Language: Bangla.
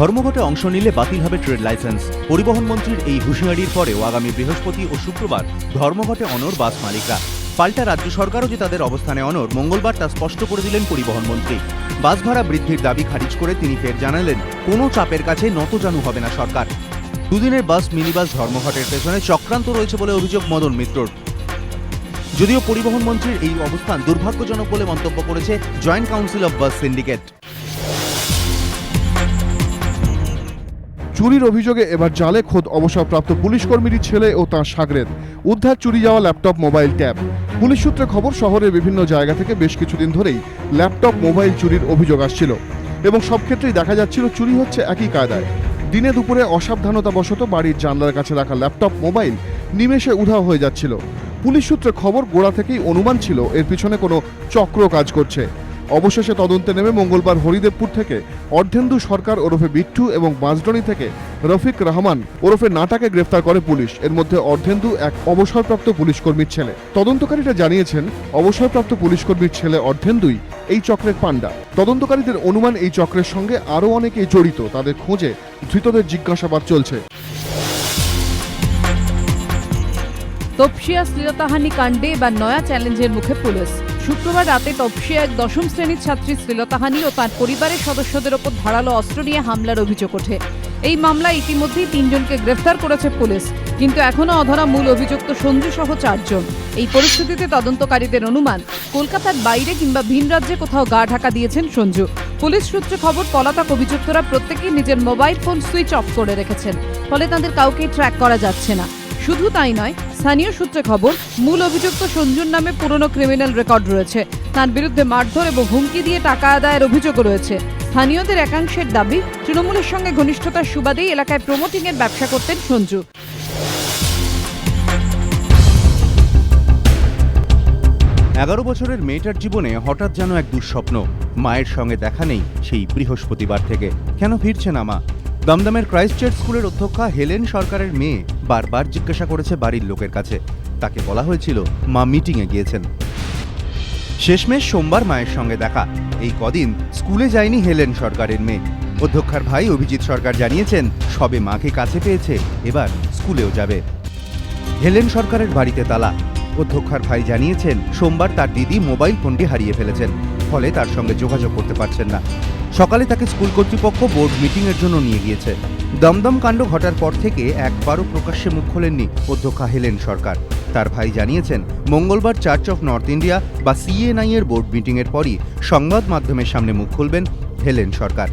ধর্মঘটে অংশ নিলে বাতিল হবে ট্রেড লাইসেন্স। পরিবহন মন্ত্রীর এই হুঁশিয়ারির পরেও আগামী বৃহস্পতি ও শুক্রবার ধর্মঘটে অনর বাস মালিকরা। পাল্টা রাজ্য সরকারও যে তাদের অবস্থানে অনর মঙ্গলবার তা স্পষ্ট করে দিলেন পরিবহন মন্ত্রী। বাস ভাড়া বৃদ্ধির দাবি খারিজ করে তিনি ফের জানালেন, কোনো চাপের কাছে নতজানু হবে না সরকার। দুদিনের বাস, মিনিবাস ধর্মঘটের পেছনে চক্রান্ত রয়েছে বলে অভিযোগ মদন মিত্রর। যদিও পরিবহন মন্ত্রীর এই অবস্থান দুর্ভাগ্যজনক বলে মন্তব্য করেছে joint council of bus syndicate. চুরির অভিযোগে এবার জালে খোদ অবসরপ্রাপ্ত পুলিশ কর্মীর ছেলে ও তাঁর সাগরেদ উদ্ধার চুরি যাওয়া ল্যাপটপ, মোবাইল ট্যাব। পুলিশ সূত্রে খবর, শহরের বিভিন্ন জায়গা থেকে বেশ কিছুদিন ধরেই ল্যাপটপ, মোবাইল চুরির অভিযোগ আসছিল এবং সব ক্ষেত্রেই দেখা যাচ্ছিল চুরি হচ্ছে একই কায়দায়। দিনে দুপুরে অসাবধানতাবশত বাড়ির জানলার কাছে রাখা ল্যাপটপ, মোবাইল নিমেষে উধাও হয়ে যাচ্ছিল। পুলিশ সূত্রে খবর, গোড়া থেকেই অনুমান ছিল এর পিছনে কোনো চক্র কাজ করছে। অবশেষে তদন্তে নেমে মঙ্গলবার হরিদেবপুর থেকে অর্ধেন্দু সরকার ওরফে বিট্টু এবং বাঁশডনি থেকে রফিক রহমান ওরফে নাটাকে গ্রেফতার করে পুলিশ। এর মধ্যে অর্ধেন্দু এক অবসরপ্রাপ্ত পুলিশ কর্মীর ছেলে। তদন্তকারীরা জানিয়েছেন, অবসরপ্রাপ্ত পুলিশ কর্মীর ছেলে অর্ধেন্দুই এই চক্রের পাণ্ডা। তদন্তকারীদের অনুমান এই চক্রের সঙ্গে আরও অনেকেই জড়িত। তাদের খোঁজে ধৃতদের জিজ্ঞাসাবাদ চলছে। তপসিয়া, শ্লীলতাহানি, কাণ্ডে এবার নয়া চ্যালেঞ্জের মুখে পুলিশ। শুক্রবার রাতে তপসিয়া এক দশম শ্রেণির ছাত্রী শ্লীলতাহানি ও তার পরিবারের সদস্যদের ওপর ধারালো অস্ত্র নিয়ে হামলার অভিযোগ ওঠে। এই মামলায় ইতিমধ্যেই তিনজনকে গ্রেফতার করেছে পুলিশ, কিন্তু এখনও অধরা মূল অভিযুক্ত সঞ্জু সহ চারজন। এই পরিস্থিতিতে তদন্তকারীদের অনুমান, কলকাতার বাইরে কিংবা ভিন রাজ্যে কোথাও গা ঢাকা দিয়েছেন সঞ্জু। পুলিশ সূত্রে খবর, পলাতক অভিযুক্তরা প্রত্যেকেই নিজের মোবাইল ফোন সুইচ অফ করে রেখেছেন, ফলে তাদের কাউকে ট্র্যাক করা যাচ্ছে না। শুধু তাই নয়, স্থানীয় সূত্রে খবর, মূল অভিযুক্ত সঞ্জুর নামে পুরনো ক্রিমিনাল রেকর্ড রয়েছে। তার বিরুদ্ধে মারধর এবং হুমকি দিয়ে টাকা আদায়ের অভিযোগও রয়েছে। স্থানীয়দের একাংশের দাবি, তৃণমূলের সঙ্গে ঘনিষ্ঠতার সুবাদেই এলাকায় প্রমোটিং এর ব্যবসা করতেন সঞ্জু। এগারো বছরের মেয়েটার জীবনে হঠাৎ যেন এক দুঃস্বপ্ন। মায়ের সঙ্গে দেখা নেই সেই বৃহস্পতিবার থেকে। কেন ফিরছে না মা? দমদমের ক্রাইস্ট চার্চ স্কুলের অধ্যক্ষা হেলেন সরকারের মেয়ে বারবার জিজ্ঞাসা করেছে বাড়ির লোকের কাছে। তাকে বলা হয়েছিল, মা মিটিংয়ে গিয়েছেন। শেষমেশ সোমবার মায়ের সঙ্গে দেখা। এই কদিন স্কুলে যায়নি হেলেন সরকারের মেয়ে। অধ্যক্ষার ভাই অভিজিৎ সরকার জানিয়েছেন, সবে মাকে কাছে পেয়েছে, এবার স্কুলেও যাবে। হেলেন সরকারের বাড়িতে তালা। অধ্যক্ষার ভাই জানিয়েছেন, সোমবার তার দিদি মোবাইল ফোনটি হারিয়ে ফেলেছেন, ফলে তার সঙ্গে যোগাযোগ করতে পারছেন না। সকালে তাকে স্কুল কর্তৃপক্ষ বোর্ড মিটিংয়ের জন্য নিয়ে গিয়েছে। দমদম কাণ্ড ঘটার পর থেকে একবারও প্রকাশ্যে মুখ খোলেননি অধ্যক্ষ হেলেন সরকার। তার ভাই জানিয়েছেন, মঙ্গলবার চার্চ অফ নর্থ ইন্ডিয়া বা সিএনআই এর বোর্ড মিটিংয়ের পরই সংবাদ মাধ্যমের সামনে মুখ খুলবেন হেলেন সরকার।